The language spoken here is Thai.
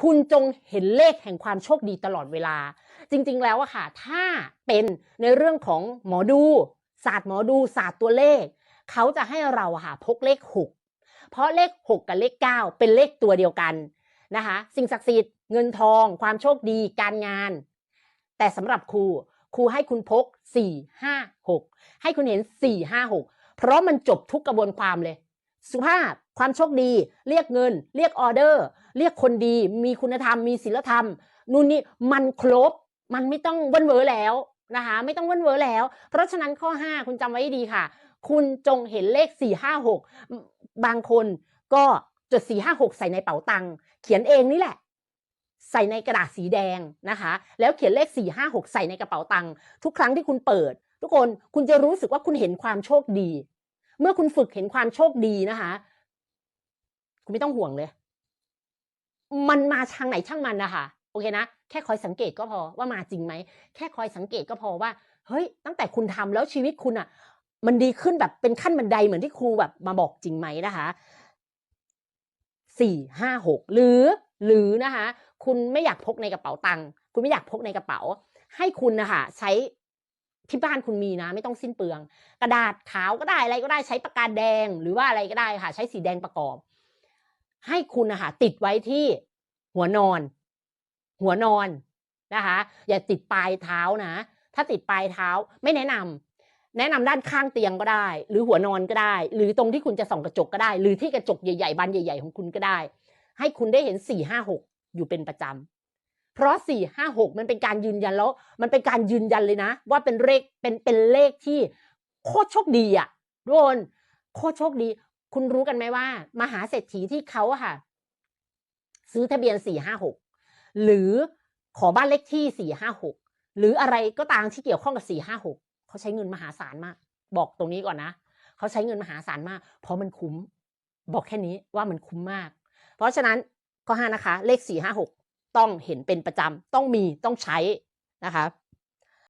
คุณจงเห็นเลขแห่งความโชคดีตลอดเวลา จริง ๆ แล้วอะค่ะ ถ้าเป็นในเรื่องของหมอดูศาสตร์หมอดูศาสตร์ตัวเลข เขาจะให้เราค่ะพกเลข 6 เพราะเลข 6 กับเลข 9 เป็นเลขตัวเดียวกันนะคะ สิ่งศักดิ์สิทธิ์เงินทอง ความโชคดีการงาน แต่สำหรับครูครูให้คุณพก 4 5 6 ให้คุณเห็น 4 5 6 เพราะมันจบทุกกระบวนความเลย สุภาพ ความโชคดี เรียกเงิน เรียกออเดอร์ เรียกคนดี มีคุณธรรม มีศีลธรรม นู่นนี่มันครบ มันไม่ต้องเว้นเวอแล้วนะคะ ไม่ต้องเว้นเวอแล้ว เพราะฉะนั้นข้อ 5 คุณจำไว้ให้ดีค่ะ คุณจงเห็นเลข 4 5 6 บางคนก็จด 4 5 6 ใส่ในเป๋าตังค์เขียนเองนี่แหละ ใส่ในกระดาษสีแดงนะคะ แล้วเขียนเลข 4 5 6 ใส่ในกระเป๋าตังค์ทุกครั้งที่คุณเปิด ทุกคนคุณจะรู้สึกว่าคุณเห็นความโชคดี เมื่อคุณฝึกเห็นความโชคดีนะคะ คุณไม่ต้องห่วงเลย มันมาทางไหนช่างมันนะคะโอเคนะแค่คอยสังเกตก็พอว่ามาจริงไหมแค่คอยสังเกตก็พอว่า เฮ้ย ตั้งแต่คุณทำแล้วชีวิตคุณอะ มันดีขึ้นแบบเป็นขั้นบันไดเหมือนที่ครูแบบมาบอกจริงไหมนะคะสี่ห้าหกหรือหรือนะคะ คุณไม่อยากพกในกระเป๋าตังค์คุณไม่อยากพกในกระเป๋า ให้คุณนะคะใช้ที่บ้านคุณมีนะ ไม่ต้องสิ้นเปลือง กระดาษขาวก็ได้อะไรก็ได้ใช้ปากกาแดงหรือว่าอะไรก็ได้ค่ะ ใช้สีแดงประกอบ ให้คุณนะคะติดไว้ที่หัวนอน หัวนอนนะคะ อย่าติดปลายเท้านะ ถ้าติดปลายเท้าไม่แนะนำแนะนำด้านข้างเตียงก็ได้ หรือหัวนอนก็ได้ หรือตรงที่คุณจะส่องกระจกก็ได้ หรือที่กระจกใหญ่ๆบานใหญ่ ๆ ของคุณก็ได้ ให้คุณได้เห็นสี่ห้าหกอยู่เป็นประจำเพราะสี่ห้าหกมันเป็นการยืนยันแล้ว มันเป็นการยืนยันเลยนะ ว่าเป็นเลขเป็นเป็นเลขที่โคตรโชคดีอะทุกคนโคตรโชคดี คุณรู้กันไหมว่า มหาเศรษฐีที่เขาค่ะ ซื้อทะเบียนสี่ห้าหกหรือขอบ้านเลขที่สี่ห้าหกหรืออะไรก็ตามที่เกี่ยวข้องกับสี่ห้าหกเขาใช้เงินมหาศาลมาก บอกตรงนี้ก่อนนะเขาใช้เงินมหาศาลมาก เพราะมันคุ้ม บอกแค่นี้ว่ามันคุ้มมาก เพราะฉะนั้นข้อห้านะคะ เลขสี่ห้าหกต้องเห็นเป็นประจำต้องมีต้องใช้นะคะ